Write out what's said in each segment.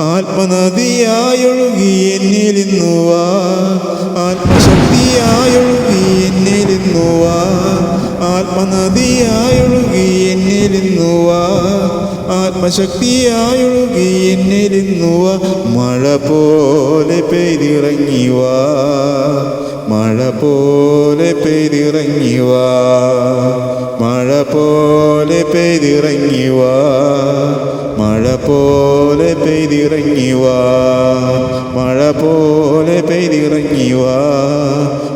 ആത്മനദിയായൊഴുകി എന്നിരുന്നുവാ ആത്മശക്തിയായൊഴുകി എന്നിരുന്നുവാ ആത്മനദിയായൊഴുകി എന്നിരുന്നുവാ ആത്മശക്തിയായൊഴുകി എന്നിരുന്നുവ മഴ പോലെ പെയ്തിറങ്ങിവാ. മഴ പോലെ പെയ്തിറങ്ങിവാ. മഴ പോലെ പെയ്തിറങ്ങിവാ. മഴ പോലെ പെയ്തിറങ്ങി വാ മഴ പോലെ പെയ്തിറങ്ങി വാ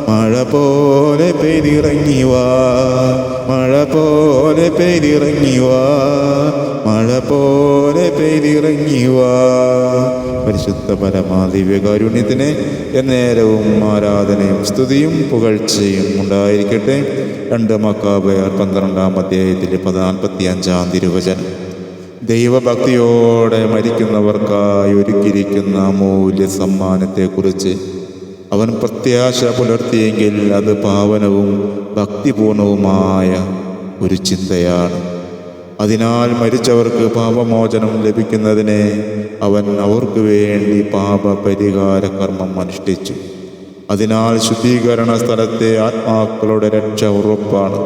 മഴ പോലെ പെയ്തിറങ്ങി വാ മഴ പോലെ പെയ്തിറങ്ങി വാ മഴ പോലെ പെയ്തിറങ്ങി വാ. പരിശുദ്ധ പരമാദിവ്യകാരുണ്യത്തിന് എന്നേരവും ആരാധനയും സ്തുതിയും പുകഴ്ചയും ഉണ്ടായിരിക്കട്ടെ. രണ്ട് മക്കാബയർ പന്ത്രണ്ടാം അധ്യായത്തിലെ പതിനാൽപ്പത്തി അഞ്ചാം തിരുവചനം. ദൈവഭക്തിയോടെ മരിക്കുന്നവർക്കായി ഒരുക്കിയിരിക്കുന്ന അമൂല്യ സമ്മാനത്തെക്കുറിച്ച് അവൻ പ്രത്യാശ പുലർത്തിയെങ്കിൽ അത് പാവനവും ഭക്തിപൂർണവുമായ ഒരു ചിന്തയാണ്. അതിനാൽ മരിച്ചവർക്ക് പാപമോചനം ലഭിക്കുന്നതിനെ അവൻ അവർക്ക് വേണ്ടി പാപപരിഹാര കർമ്മം അനുഷ്ഠിച്ചു. അതിനാൽ ശുദ്ധീകരണ സ്ഥലത്തെ ആത്മാക്കളുടെ രക്ഷ ഉറപ്പാണ്.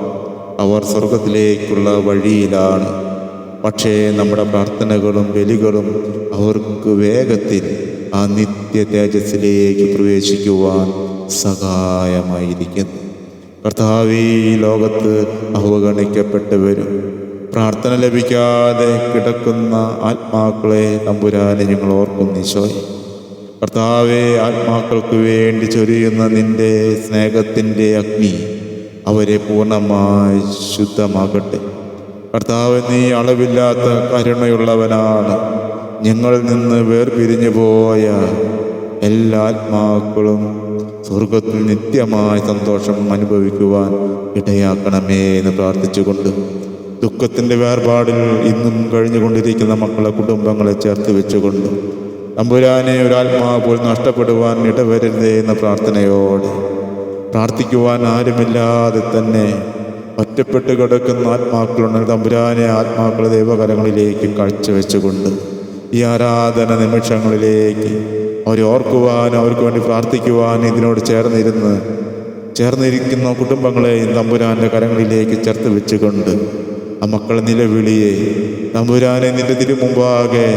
അവർ സ്വർഗത്തിലേക്കുള്ള വഴിയിലാണ്. പക്ഷേ നമ്മുടെ പ്രാർത്ഥനകളും ബലികളും അവർക്ക് വേഗത്തിൽ ആ നിത്യ തേജസ്സിലേക്ക് പ്രവേശിക്കുവാൻ സഹായമായിരിക്കുന്നു. കർത്താവ് ഈ ലോകത്ത് അവഗണിക്കപ്പെട്ടവരും പ്രാർത്ഥന ലഭിക്കാതെ കിടക്കുന്ന ആത്മാക്കളെ നമ്പുരാനെ ഞങ്ങൾ ഓർക്കുന്നു ഈശോയെ. കർത്താവെ ആത്മാക്കൾക്ക് വേണ്ടി ചൊരിയുന്ന നിന്റെ സ്നേഹത്തിന്റെ അഗ്നി അവരെ പൂർണമായി ശുദ്ധമാകട്ടെ കർത്താവ് നീ അളവില്ലാത്ത കരുണയുള്ളവനാണ്. ഞങ്ങളിൽ നിന്ന് വേർപിരിഞ്ഞു പോയ എല്ലാ ആത്മാക്കളും സ്വർഗത്തിൽ നിത്യമായ സന്തോഷം അനുഭവിക്കുവാൻ ഇടയാക്കണമേ എന്ന് പ്രാർത്ഥിച്ചുകൊണ്ട് ദുഃഖത്തിന്റെ വേർപാടിൽ ഇന്നും കഴിഞ്ഞുകൊണ്ടിരിക്കുന്ന മക്കളെ കുടുംബങ്ങളെ ചേർത്ത് വെച്ചുകൊണ്ട് തമ്പുരാനെ ഒരാത്മാവ് പോലും നഷ്ടപ്പെടുവാൻ ഇടവരരുതേ എന്ന പ്രാർത്ഥനയോടെ പ്രാർത്ഥിക്കുവാൻ ആരുമില്ലാതെ തന്നെ ഒറ്റപ്പെട്ട് കിടക്കുന്ന ആത്മാക്കളുണ്ട്. തമ്പുരാനെ ആത്മാക്കളെ ദൈവകരങ്ങളിലേക്ക് കാഴ്ചവെച്ചുകൊണ്ട് ഈ ആരാധന നിമിഷങ്ങളിലേക്ക് അവരെ അവർക്ക് വേണ്ടി പ്രാർത്ഥിക്കുവാൻ ഇതിനോട് ചേർന്നിരുന്ന് ചേർന്നിരിക്കുന്ന കുടുംബങ്ങളെയും തമ്പുരാന്റെ കരങ്ങളിലേക്ക് ചേർത്ത് വെച്ചുകൊണ്ട് ആ മക്കളെ നിലവിളിയെ തമ്പുരാനെ നിന്റെ തിരുമുമ്പാകെ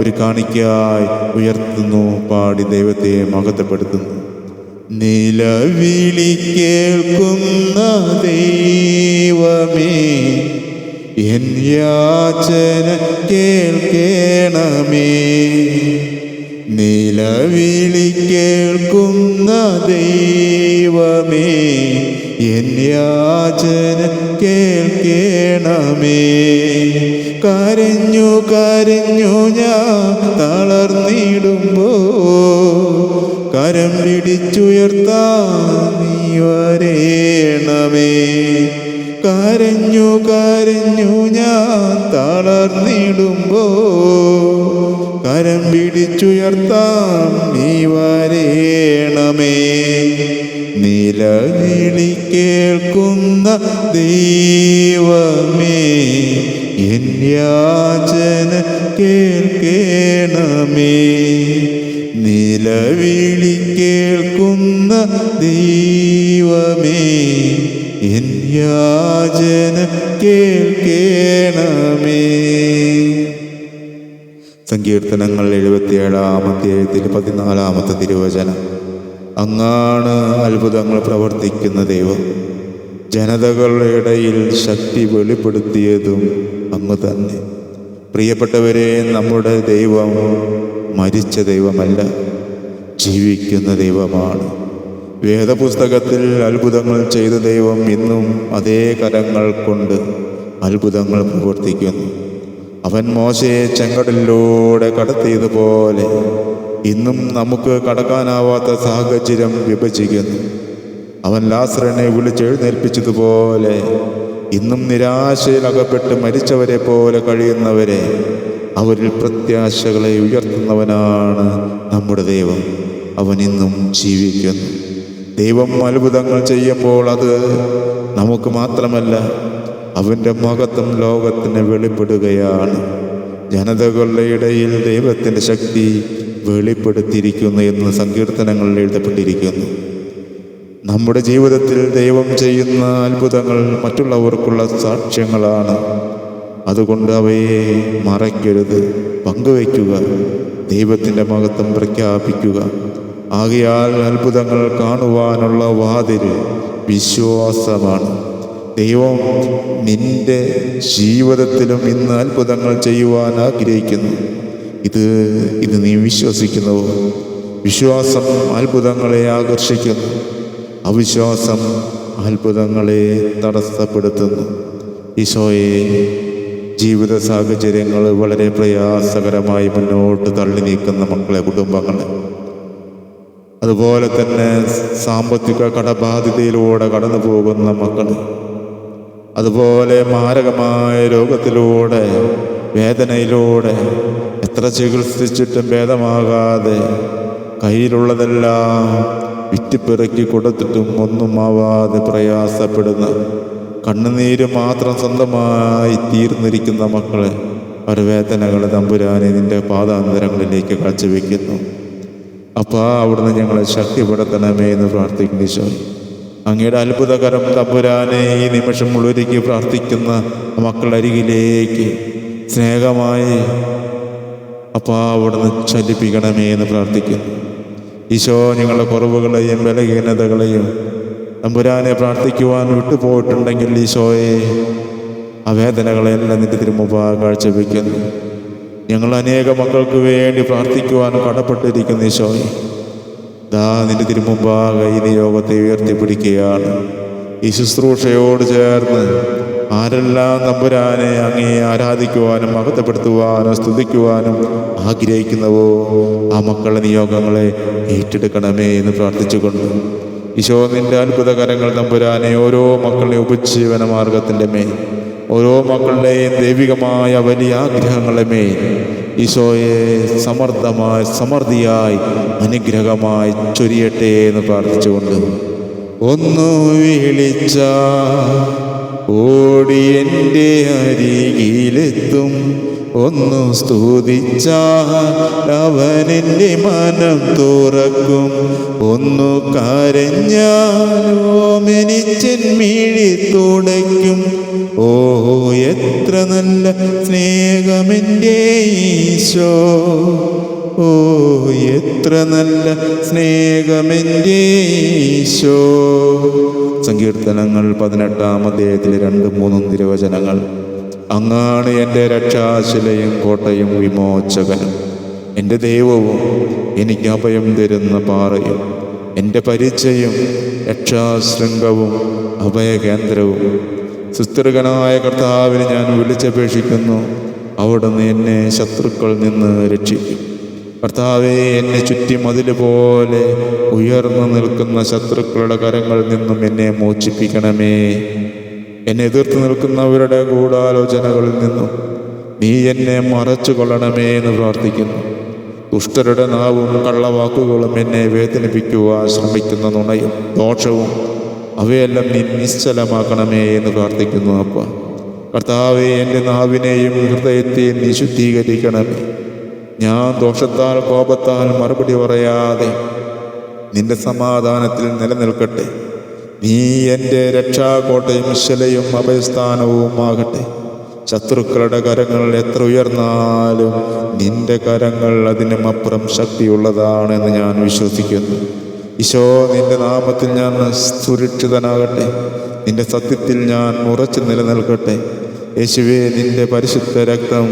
ഒരു കാണിക്കായി ഉയർത്തുന്നു പാടി ദൈവത്തെ മഹത്വപ്പെടുത്തുന്നു. നിലവിളി കേൾക്കുന്ന ദൈവമേ എൻ യാചന കേൾക്കണമേ. നിലവിളി കേൾക്കുന്ന ദൈവമേ എൻ യാചന കേൾക്കണമേ. കരഞ്ഞു കരഞ്ഞു ഞാൻ തളർന്നിടുമ്പോ കരം പിടിച്ചുയർത്താൻ നീ വരേണമേ. കരഞ്ഞു കരഞ്ഞു ഞാൻ തളർന്നിടുമ്പോ കരം പിടിച്ചുയർത്താ നീ വരേണമേ. നിലവിളി കേൾക്കുന്ന ദൈവമേ എൻ യാചന കേൾക്കണമേ. നിലവിളി കേൾക്കുന്ന ദൈവമേ എൻ യാചന കേൾക്കേണമേ. സങ്കീർത്തനങ്ങൾ എഴുപത്തിയേഴാം അധ്യായത്തിൽ പതിനാലാമത്തെ തിരുവചനം. അങ്ങാണ് അത്ഭുതങ്ങൾ പ്രവർത്തിക്കുന്ന ദൈവം. ജനതകളുടെ ഇടയിൽ ശക്തി വെളിപ്പെടുത്തിയതും അങ്ങ് തന്നെ. പ്രിയപ്പെട്ടവരെ നമ്മുടെ ദൈവം മരിച്ച ദൈവമല്ല. ജീവിക്കുന്ന ദൈവമാണ്. വേദപുസ്തകത്തിൽ അത്ഭുതങ്ങൾ ചെയ്ത ദൈവം ഇന്നും അതേ കരങ്ങൾ കൊണ്ട് അത്ഭുതങ്ങൾ പ്രവർത്തിക്കുന്നു. അവൻ മോശയെ ചെങ്കടലിലൂടെ കടത്തിയതുപോലെ ഇന്നും നമുക്ക് കടക്കാനാവാത്ത സാഹചര്യം വിഭജിക്കുന്നു. അവൻ ലാസറിനെ വിളിച്ചെഴുന്നേൽപ്പിച്ചതുപോലെ ഇന്നും നിരാശയിൽ അകപ്പെട്ട് മരിച്ചവരെ പോലെ കഴിയുന്നവരെ അവരിൽ പ്രത്യാശകളെ ഉയർത്തുന്നവനാണ് നമ്മുടെ ദൈവം. അവൻ ഇന്നും ജീവിക്കുന്നു. ദൈവം അത്ഭുതങ്ങൾ ചെയ്യുമ്പോൾ അത് നമുക്ക് മാത്രമല്ല അവന്റെ മഹത്വം ലോകത്തിന് വെളിപ്പെടുകയാണ്. ജനതകളുടെ ഇടയിൽ ദൈവത്തിന്റെ ശക്തി വെളിപ്പെടുത്തിയിരിക്കുന്നു എന്ന് സങ്കീർത്തനങ്ങളിൽ എഴുതപ്പെട്ടിരിക്കുന്നു. നമ്മുടെ ജീവിതത്തിൽ ദൈവം ചെയ്യുന്ന അത്ഭുതങ്ങൾ മറ്റുള്ളവർക്കുള്ള സാക്ഷ്യങ്ങളാണ്. അതുകൊണ്ട് അവയെ മറയ്ക്കരുത്. പങ്കുവയ്ക്കുക. ദൈവത്തിന്റെ മഹത്വം പ്രഖ്യാപിക്കുക. ആകയാൽ അത്ഭുതങ്ങൾ കാണുവാനുള്ള വാതിൽ വിശ്വാസമാണ്. ദൈവം നിന്റെ ജീവിതത്തിലും ഇന്ന് അത്ഭുതങ്ങൾ ചെയ്യുവാൻ ആഗ്രഹിക്കുന്നു. ഇത് ഇത് നീ വിശ്വസിക്കുന്നു. വിശ്വാസം അത്ഭുതങ്ങളെ ആകർഷിക്കുന്നു. അവിശ്വാസം അത്ഭുതങ്ങളെ തടസ്സപ്പെടുത്തുന്നു. ഈശോയെ ജീവിത സാഹചര്യങ്ങൾ വളരെ പ്രയാസകരമായി മുന്നോട്ട് തള്ളി നീക്കുന്ന മക്കളെ കുടുംബങ്ങളെ. അതുപോലെ തന്നെ സാമ്പത്തിക കടബാധിതയിലൂടെ കടന്നു പോകുന്ന മക്കൾ അതുപോലെ മാരകമായ രോഗത്തിലൂടെ വേദനയിലൂടെ എത്ര ചികിത്സിച്ചിട്ടും ഭേദമാകാതെ കയ്യിലുള്ളതെല്ലാം വിറ്റിപ്പിറക്കി കൊടുത്തിട്ടും ഒന്നും ആവാതെ പ്രയാസപ്പെടുന്ന കണ്ണുനീര് മാത്രം സ്വന്തമായി തീർന്നിരിക്കുന്ന മക്കളെ ഒരു വേദനകളെ തമ്പുരാനെ നിന്റെ പാദാന്തരങ്ങളിലേക്ക് കാഴ്ചവെക്കുന്നു. അപ്പാ അവിടുന്ന് ഞങ്ങളെ ശക്തിപ്പെടുത്തണമേ എന്ന് പ്രാർത്ഥിക്കുന്നു ഈശോ. അങ്ങയുടെ അത്ഭുതകരം തമ്പുരാനെ ഈ നിമിഷം മുഴുവരിക്ക് പ്രാർത്ഥിക്കുന്ന മക്കളരികിലേക്ക് സ്നേഹമായി അപ്പാ അവിടുന്ന് ചലിപ്പിക്കണമേ എന്ന് പ്രാർത്ഥിക്കുന്നു. ഈശോ ഞങ്ങളുടെ കുറവുകളെയും ബലഹീനതകളെയും തമ്പുരാനെ പ്രാർത്ഥിക്കുവാൻ വിട്ടുപോയിട്ടുണ്ടെങ്കിൽ ഈശോയെ ആ വേദനകളെല്ലാം നിന്റെ തിരുമുമ്പാ കാഴ്ചവെക്കുന്നു ഞങ്ങൾ അനേക മക്കൾക്ക് വേണ്ടി പ്രാർത്ഥിക്കുവാൻ കടപ്പെട്ടിരിക്കുന്നു ഈശോയെ. ദാ നിന്റെ തിരുമുമ്പാകെ ഈ നിയോഗത്തെ ഉയർത്തിപ്പിടിക്കുകയാണ്. ഈ ശുശ്രൂഷയോട് ചേർന്ന് ആരെല്ലാം നമ്പുരാനെ അങ്ങേ ആരാധിക്കുവാനും മഹത്വപ്പെടുത്തുവാനും സ്തുതിക്കുവാനും ആഗ്രഹിക്കുന്നവോ ആ മക്കളുടെ നിയോഗങ്ങളെ ഏറ്റെടുക്കണമേ എന്ന് പ്രാർത്ഥിച്ചുകൊണ്ട് ഈശോ നിന്റെ അത്ഭുതകരങ്ങൾ തമ്പുരാനെ ഓരോ മക്കളുടെ ഉപജീവന മാർഗത്തിന്റെ മേൽ ഓരോ മക്കളുടെയും ദൈവികമായ വലിയ ആഗ്രഹങ്ങളുടെ മേൽ ഈശോയെ സമർത്ഥമായി സമൃദ്ധിയായി അനുഗ്രഹമായി ചൊരിയട്ടെ എന്ന് പ്രാർത്ഥിച്ചുകൊണ്ട് ഒന്നു വിളിച്ച ഓടി എന്റെ അരികിലെത്തും. ഒന്നു സ്തുതിച്ചാൽ അവൻ എന്റെ മനം തുറക്കും. ഒന്നു കരഞ്ഞാലോ മെനിച്ചൻ മിഴി തുടയ്ക്കും ഓ എത്ര നല്ല സ്നേഹമെന്റെ ഈശോ. ഓ എത്ര നല്ല സ്നേഹമെന്റെ ഈശോ. സങ്കീർത്തനങ്ങൾ പതിനെട്ടാം അധ്യായത്തിലെ രണ്ടും മൂന്നും തിരുവചനങ്ങൾ. അങ്ങാണ് എന്റെ രക്ഷാശിലയും കോട്ടയും വിമോചകനും എന്റെ ദൈവവും എനിക്ക് അഭയം തരുന്ന പാറയും എന്റെ പരിചയം രക്ഷാശൃംഗവും അഭയകേന്ദ്രവും. സുസ്ഥിരകനായ കർത്താവിനെ ഞാൻ വിളിച്ചപേക്ഷിക്കുന്നു. അവിടുന്ന് എന്നെ ശത്രുക്കളിൽ നിന്ന് രക്ഷിക്കും. കർത്താവെ എന്നെ ചുറ്റി മതിൽ പോലെ ഉയർന്നു നിൽക്കുന്ന ശത്രുക്കളുടെ കരങ്ങളിൽ നിന്നും എന്നെ മോചിപ്പിക്കണമേ. എന്നെ എതിർത്ത് നിൽക്കുന്നവരുടെ ഗൂഢാലോചനകളിൽ നിന്നും നീ എന്നെ മറച്ചു കൊള്ളണമേ എന്ന് പ്രാർത്ഥിക്കുന്നു. ദുഷ്ടരുടെ നാവും കള്ളവാക്കുകളും എന്നെ വേദനിപ്പിക്കുവാൻ ശ്രമിക്കുന്ന നുണയും ദോഷവും അവയെല്ലാം നീ നിശ്ചലമാക്കണമേ എന്ന് പ്രാർത്ഥിക്കുന്നു അപ്പ. കർത്താവെ എന്റെ നാവിനെയും ഹൃദയത്തെയും നീ ശുദ്ധീകരിക്കണമേ. ഞാൻ ദോഷത്താൽ കോപത്താൽ മറുപടി പറയാതെ നിന്റെ സമാധാനത്തിൽ നിലനിൽക്കട്ടെ. നീ എന്റെ രക്ഷാകോട്ടയും ശിലയും അഭയസ്ഥാനവുമാകട്ടെ ശത്രുക്കളുടെ കരങ്ങൾ എത്ര ഉയർന്നാലും നിന്റെ കരങ്ങൾ അതിനും അപ്പുറം ശക്തിയുള്ളതാണെന്ന് ഞാൻ വിശ്വസിക്കുന്നു. ഈശോ നിന്റെ നാമത്തിൽ ഞാൻ സുരക്ഷിതനാകട്ടെ. നിന്റെ സത്യത്തിൽ ഞാൻ ഉറച്ചു നിലനിൽക്കട്ടെ. യേശുവേ നിന്റെ പരിശുദ്ധ രക്തം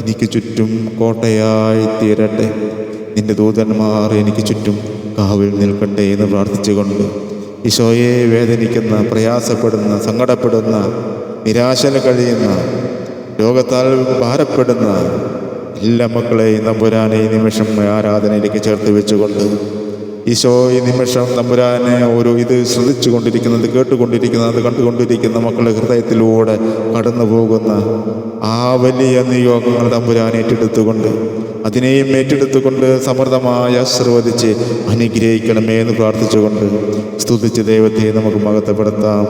എനിക്ക് ചുറ്റും കോട്ടയായി തീരട്ടെ. നിന്റെ ദൂതന്മാർ എനിക്ക് ചുറ്റും കാവിൽ നിൽക്കട്ടെ എന്ന് പ്രാർത്ഥിച്ചുകൊണ്ട് ഈശോയെ വേദനിക്കുന്ന പ്രയാസപ്പെടുന്ന സങ്കടപ്പെടുന്ന നിരാശന കഴിയുന്ന രോഗത്താൽ ഭാരപ്പെടുന്ന എല്ലാ മക്കളെയും നമ്പുരാനെ നിമിഷം ആരാധനയിലേക്ക് ചേർത്ത് വെച്ചുകൊണ്ട് ഈശോ ഈ നിമിഷം തമ്പുരാനെ ഓരോ ഇത് ശ്രദ്ധിച്ചു കൊണ്ടിരിക്കുന്നത് കേട്ടുകൊണ്ടിരിക്കുന്നത് കണ്ടുകൊണ്ടിരിക്കുന്ന മക്കളുടെ ഹൃദയത്തിലൂടെ കടന്നു പോകുന്ന ആ വലിയ നിയോഗങ്ങൾ തമ്പുരാൻ ഏറ്റെടുത്തുകൊണ്ട് അതിനെയും ഏറ്റെടുത്തുകൊണ്ട് സമൃദ്ധമായി ആശീർവദിച്ച് അനുഗ്രഹിക്കണമേ എന്ന് പ്രാർത്ഥിച്ചുകൊണ്ട് സ്തുതിച്ച് ദൈവത്തെ നമുക്ക് മഹത്വപ്പെടുത്താം.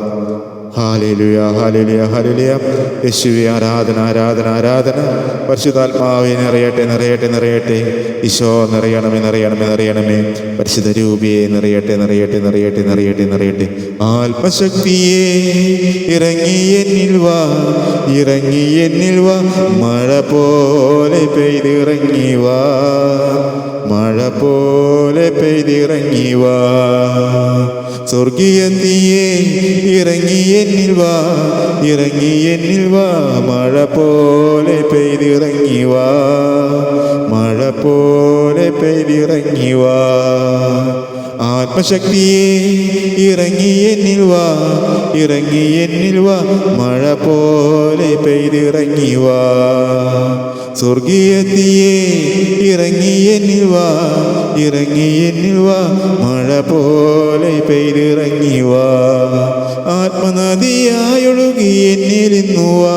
Hallelujah hallelujah hallelujah. യേശുവെ ആരാധന ആരാധന ആരാധന. പരിശുദ്ധാത്മാവെ നിറയട്ടെ നിറയട്ടെ നിറയട്ടെ. ഈശോ നിറയണമേ നിറയണമേ നിറയണമേ. പരിശുദ്ധ രൂപിയെ നിറയട്ടെ നിറയട്ടെ നിറയട്ടെ നിറയട്ടെ നിറയട്ടെ. ആത്മശക്തിയെ ഇറങ്ങി എന്നിൽ വാ ഇറങ്ങി എന്നിൽ വാ. മഴ പോലെ പെയ്തിറങ്ങി വാ. മഴ പോലെ പെയ്തിറങ്ങി വാ. സ്വർഗീയ തീയെ ഇറങ്ങി എന്നിൽ വാ. ഇറങ്ങി എന്നിൽ വാ. മഴ പോലെ പെയ്തിറങ്ങി വാ. മഴ പോലെ പെയ്തിറങ്ങി വാ. ആത്മശക്തിയെ ഇറങ്ങി എന്നിൽ വാ ഇറങ്ങി എന്നിൽ വാ മഴ പോലെ പെയ്തിറങ്ങി വാ. സ്വർഗീയത്തിയെ ഇറങ്ങി എന്നിൽ വാ ഇറങ്ങി എന്നിൽ വാ മഴ പോലെ പെയ്തിറങ്ങി വാ. ആത്മനദിയായൊഴുകി എന്നിൽ ഇന്നു വാ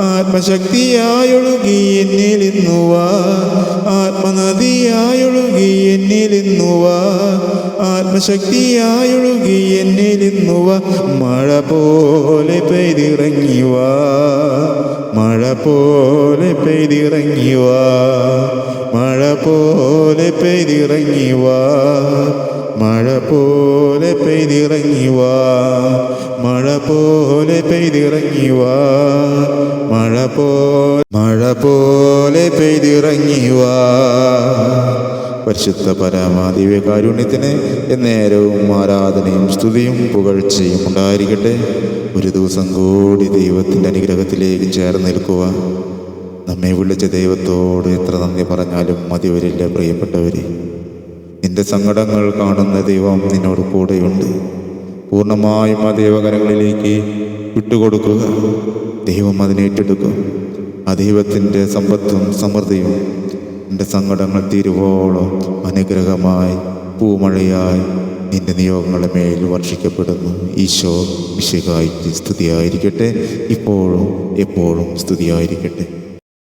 ആത്മശക്തിയായൊഴുകി എന്നിരുന്നു വാ. ആത്മനദിയായൊഴുകി ആത്മശക്തിയായൊഴുകി എന്നിൽ ഇന്നു മഴ പോലെ പെയ്തിറങ്ങിയുവ മഴ പോലെ പെയ്തിറങ്ങിയുവ മഴ പോലെ പെയ്തിറങ്ങിയുവ മഴ പോലെ പെയ്തിറങ്ങിയുവ മഴ പോലെ പെയ്തിറങ്ങിയുവ മഴ പോ മഴ പോലെ പെയ്തിറങ്ങി വാ. പരിശുദ്ധ പരമാദിവ്യ കാരുണ്യത്തിന് എന്നേരവും ആരാധനയും സ്തുതിയും പുകഴ്ചയും ഉണ്ടായിരിക്കട്ടെ. ഒരു ദിവസം കൂടി ദൈവത്തിന്റെ അനുഗ്രഹത്തിലേക്ക് ചേർന്ന് നിൽക്കുക. നമ്മെ വിളിച്ച ദൈവത്തോട് എത്ര നന്ദി പറഞ്ഞാലും മതി വരില്ല പ്രിയപ്പെട്ടവരെ. നിന്റെ സങ്കടങ്ങൾ കാണുന്ന ദൈവം നിന്നോട് കൂടെയുണ്ട്. പൂർണമായും ആ ദൈവകരങ്ങളിലേക്ക് വിട്ടുകൊടുക്കുക. ദൈവം അതിനേറ്റെടുക്കും ആ ദൈവത്തിന്റെ സമ്പത്തും സമൃദ്ധിയും നിന്റെ സങ്കടങ്ങൾ തീരുവോളം അനുഗ്രഹമായി പൂമഴയായി നിന്റെ നിയോഗങ്ങളുടെ മേൽ വർഷിക്കപ്പെടുന്നു. ഈശോ വിശകായിട്ട് സ്തുതിയായിരിക്കട്ടെ. ഇപ്പോഴും എപ്പോഴും സ്തുതിയായിരിക്കട്ടെ.